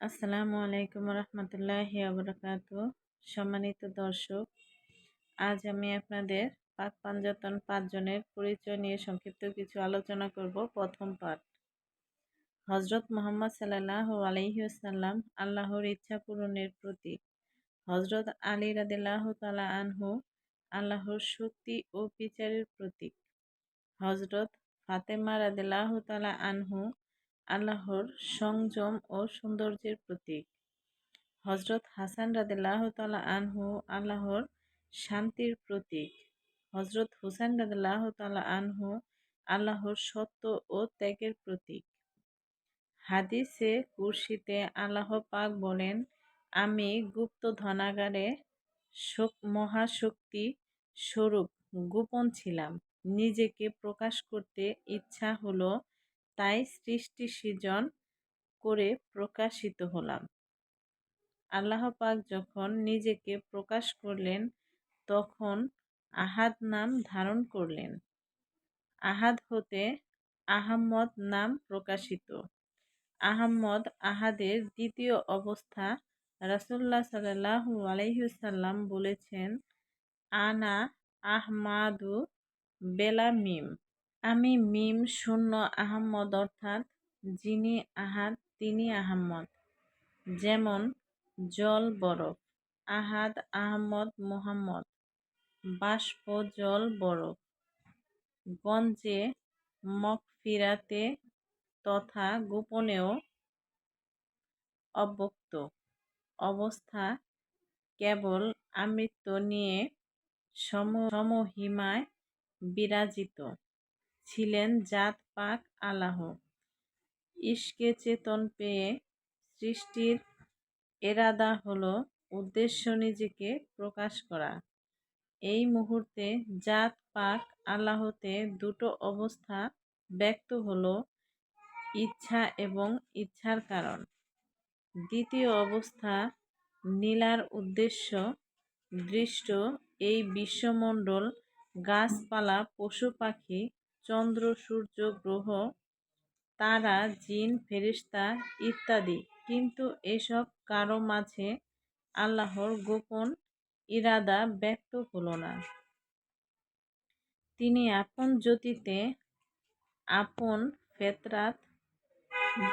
আসসালামু আলাইকুম রহমতুল্লাহ আবরকাত সম্মানিত দর্শক, আজ আমি আপনাদের পাক পাঞ্জাতন পাঁচজনের পরিচয় নিয়ে সংক্ষিপ্ত কিছু আলোচনা করব। প্রথম পাঠ হজরত মোহাম্মদ সাল্লাহ আলহিউসাল্লাম আল্লাহর ইচ্ছা পূরণের প্রতীক। হজরত আলী রাদিল্লাহ তালা আনহু আল্লাহর শক্তি ও বিচারের প্রতীক। হজরত ফাতেমা রাদিল্লাহ তালা আনহু আল্লাহর সংযম ও সৌন্দর্যের প্রতীক। হজরত হাসান রাদিল্লাহ তালা আনহু আল্লাহর শান্তির প্রতীক। হজরত হুসাইন রাদিল্লাহ তালা আনহু আল্লাহর সত্য ও ত্যাগের প্রতীক। হাদিসে কুর্শিতে আল্লাহ পাক বলেন, আমি গুপ্ত ধনাগারে মহাশক্তি স্বরূপ গোপন ছিলাম। নিজেকে প্রকাশ করতে ইচ্ছা হলো তাই সৃষ্টি সৃজন করে প্রকাশিত হলাম। আল্লাহ পাক যখন নিজেকে প্রকাশ করলেন, তখন আহাদ নাম ধারণ করলেন। আহাদ হতে আহম্মদ নাম প্রকাশিত। আহম্মদ আহাদের দ্বিতীয় অবস্থা রাসুল্লাহ সাল্লাহু আলহিসাল্লাম বলেছেন, আনা আহমাদু বেলা মিম আমি মিম শূন্য আহম্মদ অর্থাৎ যিনি আহাদ তিনি আহম্মদ। যেমন, জল বরফ, আহাদ আহমদ মোহাম্মদ, বাষ্প জল বরফ, গঞ্জে মকফিরাতে তথা গোপনেও অব্যক্ত। অবস্থা, কেবল আমৃত্য নিয়ে সম, সমহিমায় বিরাজিত। ছিলেন জাত পাক আল্লাহ। ইশকে চেতন পেয়ে সৃষ্টির এরাদা হলো উদ্দেশ্য নিজেকে প্রকাশ করা। এই মুহূর্তে জাত পাক আল্লাহতে দুটো অবস্থা ব্যক্ত হলো, ইচ্ছা এবং ইচ্ছার কারণ। দ্বিতীয় অবস্থা, নীলার উদ্দেশ্য, দৃষ্ট এই বিশ্বমণ্ডল গাছপালা, পশু পাখি চন্দ্র, সূর্য, গ্রহ, তারা, জিন ফেরিস্তা ইত্যাদি। কিন্তু এসব কারও মাঝে আল্লাহর গোপন ইরাদা ব্যক্ত হলো না। তিনি আপন জ্যোতিতে আপন ফেতরাত,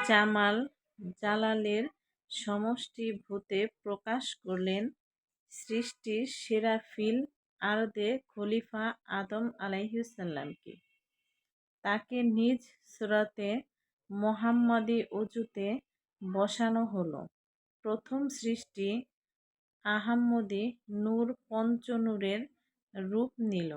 জামাল, জালালের সমষ্টি ভূতে প্রকাশ করলেন সৃষ্টির সেরা ফিল আরদে খলিফা আদম আলাইসাল্লামকে তাকে নিজ সুরাতে মোহাম্মদী অজুতে বসানো হলো। প্রথম সৃষ্টি আহাম্মদী নূর পঞ্চনূরের রূপ নিল।